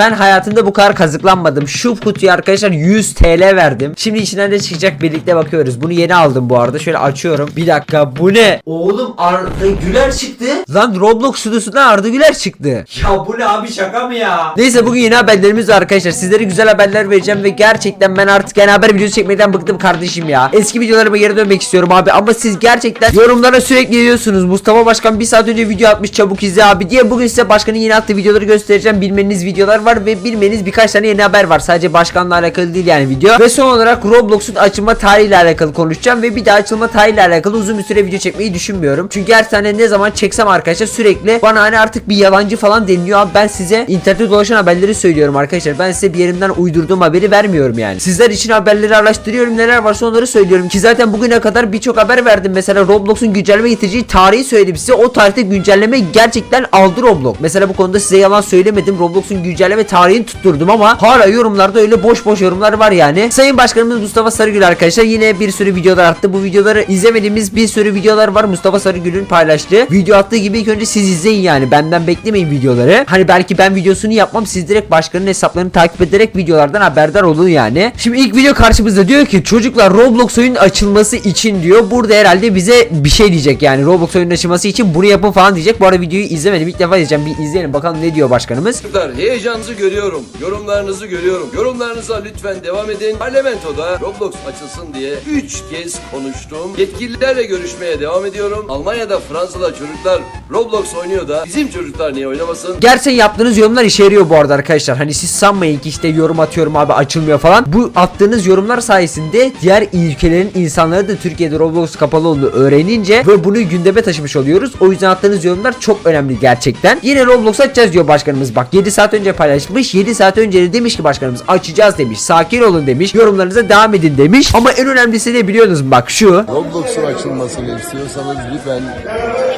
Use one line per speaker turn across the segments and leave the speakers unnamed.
Ben hayatımda bu kadar kazıklanmadım. Şu kutuya arkadaşlar 100 TL verdim. Şimdi içinden ne çıkacak birlikte bakıyoruz. Bunu yeni aldım bu arada. Şöyle açıyorum. Bir dakika bu ne? Oğlum Arda Güler çıktı. Lan Roblox stüdyosundan Arda Güler çıktı. Ya bu ne abi şaka mı ya? Neyse bugün yeni haberlerimiz var arkadaşlar. Sizlere güzel haberler vereceğim ve gerçekten ben artık yeni haber videosu çekmekten bıktım kardeşim ya. Eski videolarıma geri dönmek istiyorum abi ama siz gerçekten yorumlara sürekli yazıyorsunuz. Mustafa Başkan bir saat önce video atmış çabuk izle abi diye. Bugün size başkanın yeni attığı videoları göstereceğim. Bilmeniz videolar var ve bilmeniz birkaç tane yeni haber var. Sadece başkanla alakalı değil yani video. Ve son olarak Roblox'un açılma tarihiyle alakalı konuşacağım ve bir daha açılma tarihiyle alakalı uzun bir süre video çekmeyi düşünmüyorum. Çünkü her tane ne zaman çeksem arkadaşlar sürekli bana hani artık bir yalancı falan deniliyor abi ben size internette dolaşan haberleri söylüyorum arkadaşlar. Ben size bir yerimden uydurduğum haberi vermiyorum yani. Sizler için haberleri araştırıyorum neler varsa onları söylüyorum ki zaten bugüne kadar birçok haber verdim. Mesela Roblox'un güncelleme getireceği tarihi söyledim size. O tarihte güncelleme gerçekten aldı Roblox. Mesela bu konuda size yalan söylemedim. Roblox'un güncelleme tarihini tutturdum ama hala yorumlarda öyle boş boş yorumlar var yani. Sayın Başkanımız Mustafa Sarıgül arkadaşlar yine bir sürü videolar attı. Bu videoları izlemediğimiz bir sürü videolar var. Mustafa Sarıgül'ün paylaştığı. Video attığı gibi ilk önce siz izleyin yani. Benden beklemeyin videoları. Hani belki ben videosunu yapmam. Siz direkt başkanın hesaplarını takip ederek videolardan haberdar olun yani. Şimdi ilk video karşımızda diyor ki çocuklar Roblox oyunun açılması için diyor. Burada herhalde bize bir şey diyecek yani. Roblox oyunun açılması için bunu yapın falan diyecek. Bu arada videoyu izlemedim. İlk defa izleyeceğim. Bir izleyelim bakalım ne diyor başkanımız.
Çocuklar heyecanınızı görüyorum. Yorumlarınızı görüyorum. Yorumlarınıza lütfen devam edin. Parlamentoda Roblox açılsın diye 3 kez konuştum. Yetkililerle görüşmeye devam ediyorum. Almanya'da Fransa'da çocuklar Roblox oynuyor da bizim çocuklar niye oynamasın?
Gerçekten yaptığınız yorumlar işe yarıyor bu arada arkadaşlar. Hani siz sanmayın ki işte yorum atıyorum abi açılmıyor falan. Bu attığınız yorumlar sayesinde diğer ülkelerin insanları da Türkiye'de Roblox kapalı olduğunu öğrenince ve bunu gündeme taşımış oluyoruz. O yüzden attığınız yorumlar çok önemli gerçekten. Yine Roblox açacağız diyor başkanımız. Bak 7 saat önce paylaşmış. 7 saat önce de demiş ki başkanımız açacağız demiş. Sakin olun demiş. Yorumlarınıza devam edin demiş. Ama en önemlisi ne biliyorsunuz mu? Bak şu.
Roblox'un açılmasını istiyorsanız lütfen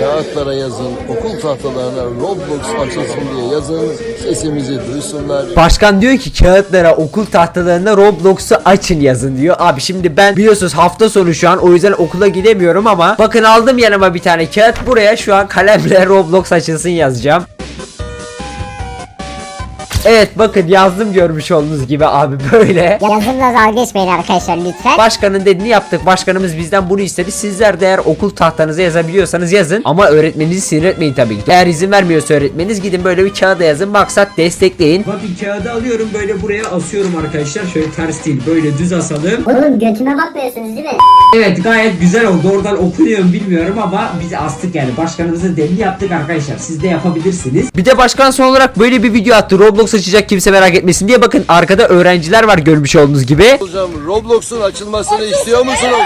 kağıtlara yazın, okul tahtalarına Roblox açılsın diye yazın, sesimizi duysunlar.
Başkan diyor ki kağıtlara okul tahtalarına Roblox'u açın yazın diyor. Abi şimdi ben biliyorsunuz hafta sonu şu an o yüzden okula gidemiyorum ama bakın aldım yanıma bir tane kağıt buraya şu an kalemle Roblox açılsın yazacağım. Evet bakın yazdım görmüş olduğunuz gibi abi böyle.
Yazımla dalga geçmeyin arkadaşlar lütfen.
Başkanın dediğini yaptık. Başkanımız bizden bunu istedi. Sizler de eğer okul tahtanıza yazabiliyorsanız yazın. Ama öğretmeninizi sinir etmeyin tabii ki. Eğer izin vermiyorsa öğretmeniniz gidin böyle bir kağıda yazın. Maksat destekleyin. Bakın kağıdı alıyorum böyle buraya asıyorum arkadaşlar. Şöyle ters değil böyle düz asalım.
Oğlum götüme bakmıyorsunuz değil mi?
Evet gayet güzel oldu. Oradan okunuyor mu bilmiyorum ama biz astık yani. Başkanımızın dediğini yaptık arkadaşlar. Siz de yapabilirsiniz. Bir de başkan son olarak böyle bir video attı. Roblox açacak kimse merak etmesin diye. Bakın arkada öğrenciler var görmüş olduğunuz gibi.
Hocam Roblox'un açılmasını istiyor musunuz?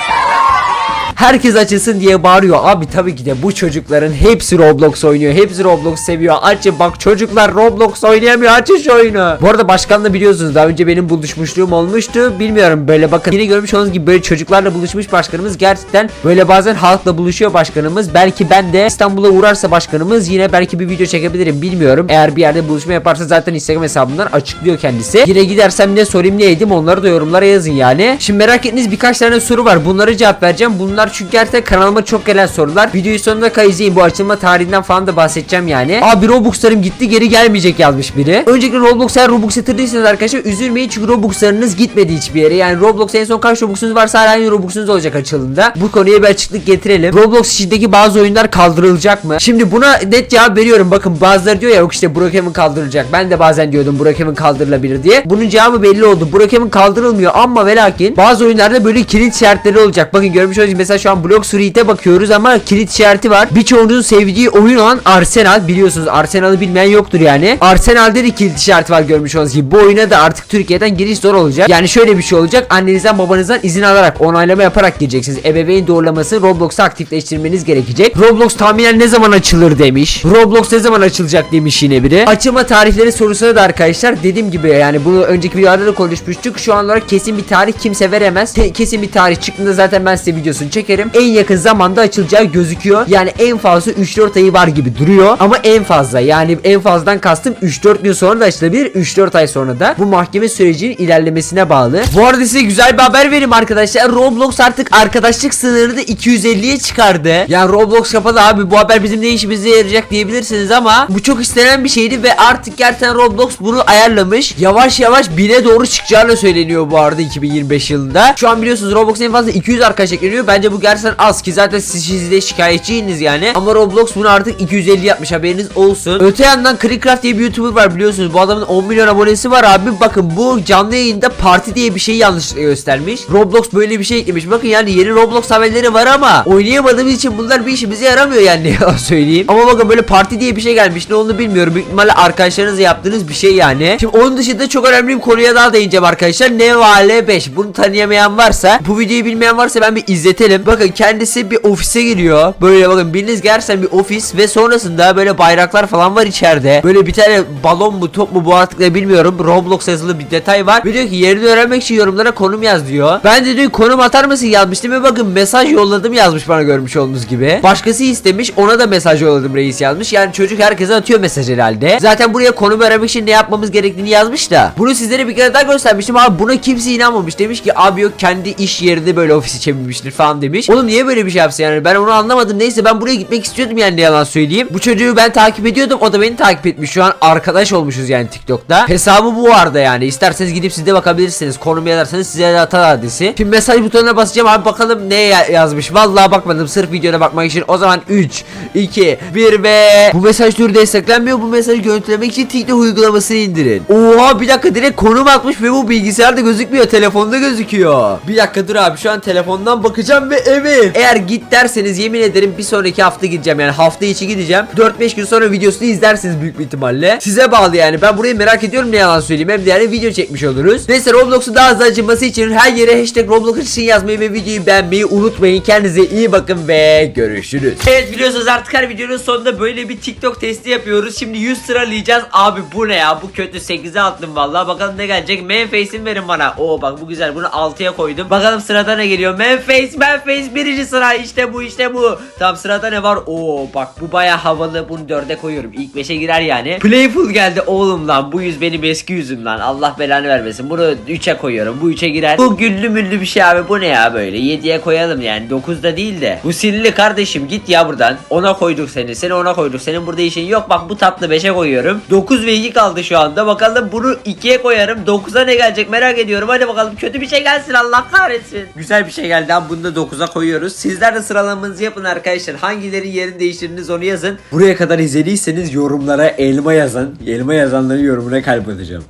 Herkes açılsın diye bağırıyor. Abi tabii ki de bu çocukların hepsi Roblox oynuyor. Hepsi Roblox seviyor. Açın bak çocuklar Roblox oynayamıyor. Açın şu oyunu. Bu arada başkanla biliyorsunuz daha önce benim buluşmuşluğum olmuştu. Bilmiyorum böyle bakın. Yine görmüş olduğunuz gibi böyle çocuklarla buluşmuş başkanımız. Gerçekten böyle bazen halkla buluşuyor başkanımız. Belki ben de İstanbul'a uğrarsa başkanımız yine belki bir video çekebilirim. Bilmiyorum. Eğer bir yerde buluşma yaparsa zaten Instagram hesabından açıklıyor kendisi. Yine gidersem ne sorayım ne edeyim onları da yorumlara yazın yani. Şimdi merak ettiğiniz birkaç tane soru var. Bunları cevap vereceğim. Bunlar çünkü gerçekten kanalıma çok gelen sorular. Videoyu sonuna kadar izleyin. Bu açılma tarihinden falan da bahsedeceğim yani. Abi Robux'larım gitti geri gelmeyecek yazmış biri. Öncelikle Roblox eğer Robux yatırdıysanız arkadaşlar üzülmeyin çünkü Robux'larınız gitmedi hiçbir yere. Yani Roblox en son kaç Robux'unuz varsa hala aynı Robux'unuz olacak açılımda. Bu konuya bir açıklık getirelim. Roblox içindeki bazı oyunlar kaldırılacak mı? Şimdi buna net cevap veriyorum. Bakın bazıları diyor ya yok işte Brookhaven kaldırılacak. Ben de bazen diyordum Brookhaven kaldırılabilir diye. Bunun cevabı belli oldu. Brookhaven kaldırılmıyor ama ve lakin bazı oyunlarda böyle kilit işaretleri olacak. Bakın görmüş olduğunuz gibi mesela şu an Block Street'e bakıyoruz ama kilit işareti var. Birçoğunuzun sevdiği oyun olan Arsenal biliyorsunuz. Arsenal'ı bilmeyen yoktur yani. Arsenal'de de kilit işareti var görmüş olduğunuz gibi. Bu oyuna da artık Türkiye'den giriş zor olacak. Yani şöyle bir şey olacak. Annenizden babanızdan izin alarak onaylama yaparak gireceksiniz. Ebeveyn doğrulaması Roblox'u aktifleştirmeniz gerekecek. Roblox tahminen ne zaman açılır demiş. Roblox ne zaman açılacak demiş yine biri. Açılma tarihleri sorusuna da arkadaşlar dediğim gibi yani bunu önceki videolarda da konuşmuştuk. Şu an olarak kesin bir tarih kimse veremez. Te- kesin bir tarih çıktığında zaten ben size videosunu çekerim. Çekerim. En yakın zamanda açılacağı gözüküyor. Yani en fazla 3-4 ayı var gibi duruyor. Ama en fazla yani en fazladan kastım 3-4 gün sonra da açılabilir. 3-4 ay sonra da. Bu mahkeme sürecinin ilerlemesine bağlı. Bu arada size güzel bir haber vereyim arkadaşlar. Roblox artık arkadaşlık sınırını da 250'ye çıkardı. Yani Roblox kapalı abi bu haber bizim ne işimize yarayacak diyebilirsiniz ama bu çok istenen bir şeydi ve artık gerçekten Roblox bunu ayarlamış. Yavaş yavaş 1000'e doğru çıkacağını söyleniyor bu arada 2025 yılında. Şu an biliyorsunuz Roblox en fazla 200 arkadaş ekleniyor. Bence bu gerçekten az ki zaten siz, de şikayetçiyiniz yani. Ama Roblox bunu artık 250 yapmış haberiniz olsun. Öte yandan Crickcraft diye bir YouTuber var biliyorsunuz. Bu adamın 10 milyon abonesi var abi. Bakın bu canlı yayında parti diye bir şey yanlış göstermiş. Roblox böyle bir şey eklemiş. Bakın yani yeni Roblox haberleri var ama oynayamadığımız için bunlar bir işimize yaramıyor yani söyleyeyim. Ama bakın böyle parti diye bir şey gelmiş. Ne olduğunu bilmiyorum. Büyük ihtimalle arkadaşlarınızla yaptığınız bir şey yani. Şimdi onun dışında çok önemli bir konuya daha değineceğim arkadaşlar. Nevale 5. Bunu tanıyamayan varsa, bu videoyu bilmeyen varsa ben bir izletelim. Bakın kendisi bir ofise giriyor. Böyle bakın bildiğiniz gerçekten bir ofis ve sonrasında böyle bayraklar falan var içeride. Böyle bir tane balon mu top mu bu artık ne bilmiyorum. Roblox yazılı bir detay var. Ve diyor ki yerini öğrenmek için yorumlara konum yaz diyor. Ben de diyor konum atar mısın yazmıştım ve bakın mesaj yolladım yazmış bana görmüş olduğunuz gibi. Başkası istemiş ona da mesaj yolladım reis yazmış. Yani çocuk herkese atıyor mesaj herhalde. Zaten buraya konum öğrenmek için ne yapmamız gerektiğini yazmış da. Bunu sizlere bir kere daha göstermiştim abi buna kimse inanmamış. Demiş ki abi yok kendi iş yerinde böyle ofisi çevirmiştir falan demiş. Oğlum niye böyle bir şey yapsın yani ben onu anlamadım. Neyse ben buraya gitmek istiyordum yani ne yalan söyleyeyim. Bu çocuğu ben takip ediyordum o da beni takip etmiş. Şu an arkadaş olmuşuz yani TikTok'ta. Hesabı bu vardı yani. İsterseniz gidip siz de bakabilirsiniz. Konum yazarsanız size de atar adresi. Şimdi mesaj butonuna basacağım abi bakalım ne ya- yazmış. Vallahi bakmadım sırf videoda bakmak için. O zaman 3, 2, 1 ve bu mesaj türü desteklenmiyor. Bu mesajı görüntülemek için TikTok uygulamasını indirin. Oha bir dakika direkt konum atmış ve bu bilgisayarda gözükmüyor. Telefonda gözüküyor. Bir dakika dur abi şu an telefondan bakacağım ve evet. Eğer git derseniz yemin ederim bir sonraki hafta gideceğim. Yani hafta içi gideceğim. 4-5 gün sonra videosunu izlersiniz büyük bir ihtimalle. Size bağlı yani. Ben burayı merak ediyorum ne yalan söyleyeyim. Hem de yani video çekmiş oluruz. Neyse Roblox'u daha hızlı açılması için her yere hashtag Roblox için yazmayı ve videoyu beğenmeyi unutmayın. Kendinize iyi bakın ve görüşürüz. Evet biliyorsunuz artık her videonun sonunda böyle bir TikTok testi yapıyoruz. Şimdi 100 sıralayacağız. Abi bu ne ya? Bu kötü 8'e attım vallahi. Bakalım ne gelecek. Manface'in verin bana. Oo bak bu güzel. Bunu 6'ya koydum. Bakalım sırada ne geliyor? Manface, Manface birinci sıra. İşte bu işte bu. Tamam sırada ne var? Oo bak bu baya havalı. Bunu 4'e koyuyorum. İlk 5'e girer yani. Playful geldi oğlum lan. Bu yüz benim eski yüzüm lan. Allah belanı vermesin. Bunu 3'e koyuyorum. Bu 3'e girer. Bu güllü müllü bir şey abi. Bu ne ya böyle? 7'ye koyalım yani. 9'da değil de. Bu sinirli kardeşim git ya buradan. Ona koyduk seni. Seni ona koyduk. Senin burada işin yok. Bak bu tatlı 5'e koyuyorum. 9 ve 2 kaldı şu anda. Bakalım bunu 2'ye koyarım. 9'a ne gelecek merak ediyorum. Hadi bakalım kötü bir şey gelsin Allah kahretsin. Güzel bir şey geldi ama bunu da 9'a koyuyoruz. Sizler de sıralamanızı yapın arkadaşlar. Hangileri yerini değiştirdiniz onu yazın. Buraya kadar izlediyseniz yorumlara elma yazın. Elma yazanların yorumuna kalp atacağım.